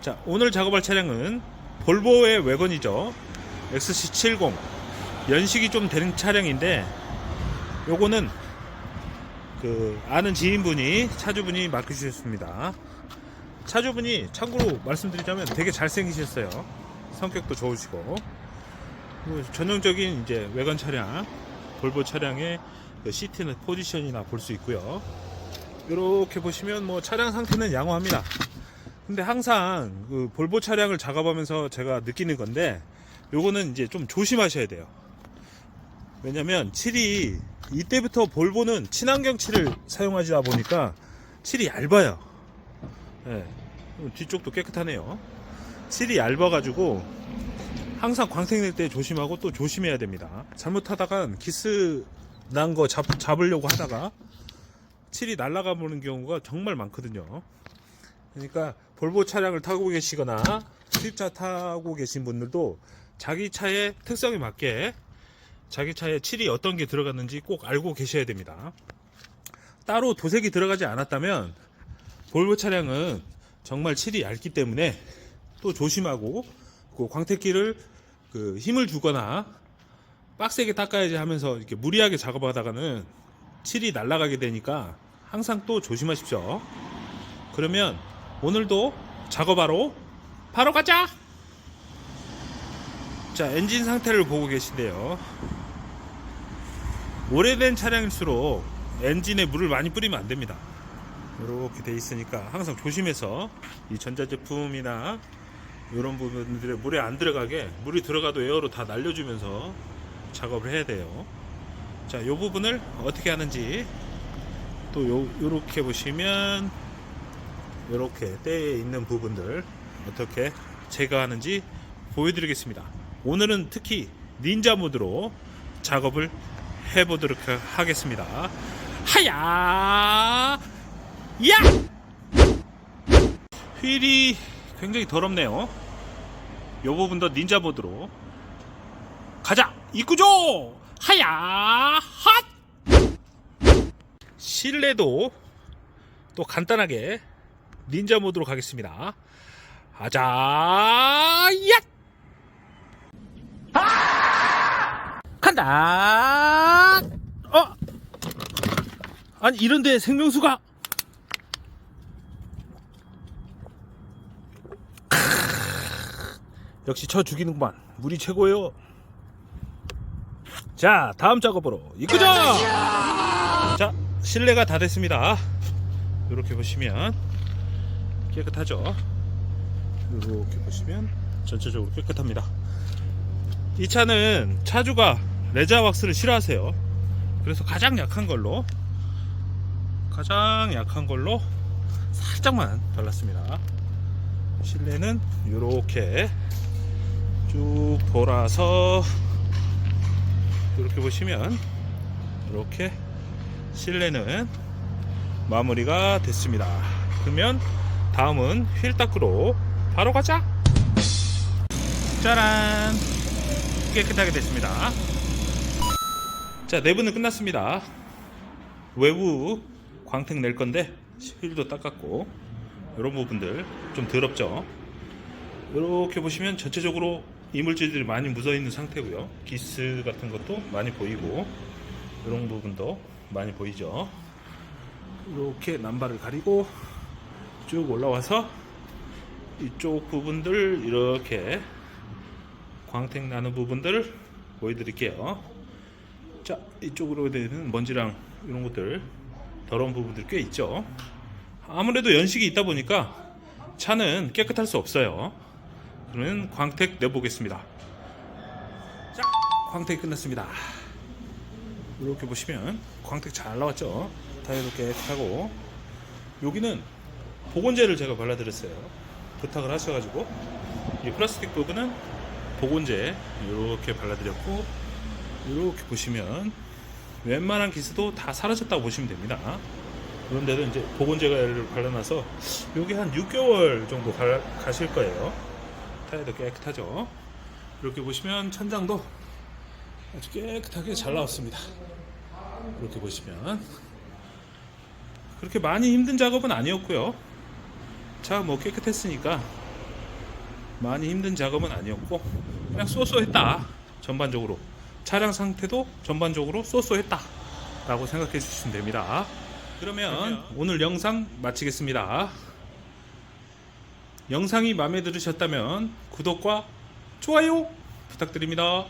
자, 오늘 작업할 차량은 볼보의 외건이죠. XC70. 연식이 좀 되는 차량인데 요거는 그 아는 지인분이 차주분이 맡겨주셨습니다. 차주분이 참고로 말씀드리자면 되게 잘생기셨어요. 성격도 좋으시고 그 전형적인 이제 외관 차량 볼보 차량의 그 시트는 포지션이나 볼 수 있고요. 이렇게 보시면 뭐 차량 상태는 양호합니다. 근데 항상 그 볼보 차량을 작업하면서 제가 느끼는 건데 요거는 이제 좀 조심하셔야 돼요. 왜냐면 칠이 이때부터 볼보는 친환경 칠을 사용하다 보니까 칠이 얇아요. 예. 뒤쪽도 깨끗하네요. 칠이 얇아 가지고 항상 광택 낼 때 조심하고 또 조심해야 됩니다. 잘못하다간 기스 난 거 잡으려고 하다가 칠이 날아가 보는 경우가 정말 많거든요. 그러니까 볼보 차량을 타고 계시거나 수입차 타고 계신 분들도 자기 차의 특성에 맞게 자기 차에 칠이 어떤 게 들어갔는지 꼭 알고 계셔야 됩니다. 따로 도색이 들어가지 않았다면 볼보 차량은 정말 칠이 얇기 때문에 또 조심하고 그 광택기를 그 힘을 주거나 빡세게 닦아야지 하면서 이렇게 무리하게 작업하다가는 칠이 날아가게 되니까 항상 또 조심하십시오. 그러면 오늘도 작업하러 바로 가자. 자 엔진 상태를 보고 계신데요. 오래된 차량일수록 엔진에 물을 많이 뿌리면 안 됩니다. 이렇게 돼 있으니까 항상 조심해서 이 전자제품이나 이런 부분들에 물에 안 들어가게 물이 들어가도 에어로 다 날려주면서 작업을 해야 돼요. 자, 이 부분을 어떻게 하는지 또 요, 요렇게 보시면 요렇게 때에 있는 부분들 어떻게 제거하는지 보여드리겠습니다. 오늘은 특히 닌자 모드로 작업을 해보도록 하겠습니다. 하야! 야! 휠이 굉장히 더럽네요. 요 부분도 닌자 모드로 가자! 이꾸죠! 하야! 핫! 실내도 또 간단하게 닌자 모드로 가겠습니다. 하자! 야! 간다! 어? 아니, 이런데 생명수가 역시 쳐 죽이는구만. 물이 최고예요. 자, 다음 작업으로 이끄죠. 자, 실내가 다 됐습니다. 이렇게 보시면 깨끗하죠. 이렇게 보시면 전체적으로 깨끗합니다. 이 차는 차주가 레자 왁스를 싫어하세요. 그래서 가장 약한 걸로 가장 약한 걸로 살짝만 발랐습니다. 실내는 이렇게 쭉 돌아서 이렇게 보시면 이렇게 실내는 마무리가 됐습니다. 그러면 다음은 휠 닦으러 바로 가자. 짜란 깨끗하게 됐습니다. 자 내부는 끝났습니다. 외부 광택 낼 건데 휠도 닦았고 이런 부분들 좀 더럽죠. 이렇게 보시면 전체적으로 이물질들이 많이 묻어 있는 상태고요. 기스 같은 것도 많이 보이고 이런 부분도 많이 보이죠. 이렇게 남발을 가리고 쭉 올라와서 이쪽 부분들 이렇게 광택 나는 부분들 보여드릴게요. 자 이쪽으로 되는 먼지랑 이런 것들 더러운 부분들 꽤 있죠. 아무래도 연식이 있다 보니까 차는 깨끗할 수 없어요. 그러면 광택 내보겠습니다. 자, 광택이 끝났습니다. 이렇게 보시면 광택 잘 나왔죠. 타이어도 깨끗하고 여기는 보건제를 제가 발라드렸어요. 부탁을 하셔가지고 이 플라스틱 부분은 보건제 이렇게 발라드렸고 이렇게 보시면 웬만한 기스도 다 사라졌다고 보시면 됩니다. 그런데도 이제 보건제를 발라놔서 여기 한 6개월 정도 가, 가실 거예요. 타이어도 깨끗하죠. 이렇게 보시면 천장도 아주 깨끗하게 잘 나왔습니다. 이렇게 보시면 그렇게 많이 힘든 작업은 아니었고요. 차 뭐 깨끗했으니까 많이 힘든 작업은 아니었고 그냥 쏘쏘했다. 전반적으로. 차량 상태도 전반적으로 쏘쏘했다 라고 생각해 주시면 됩니다. 그러면 오늘 영상 마치겠습니다. 영상이 마음에 들으셨다면 구독과 좋아요 부탁드립니다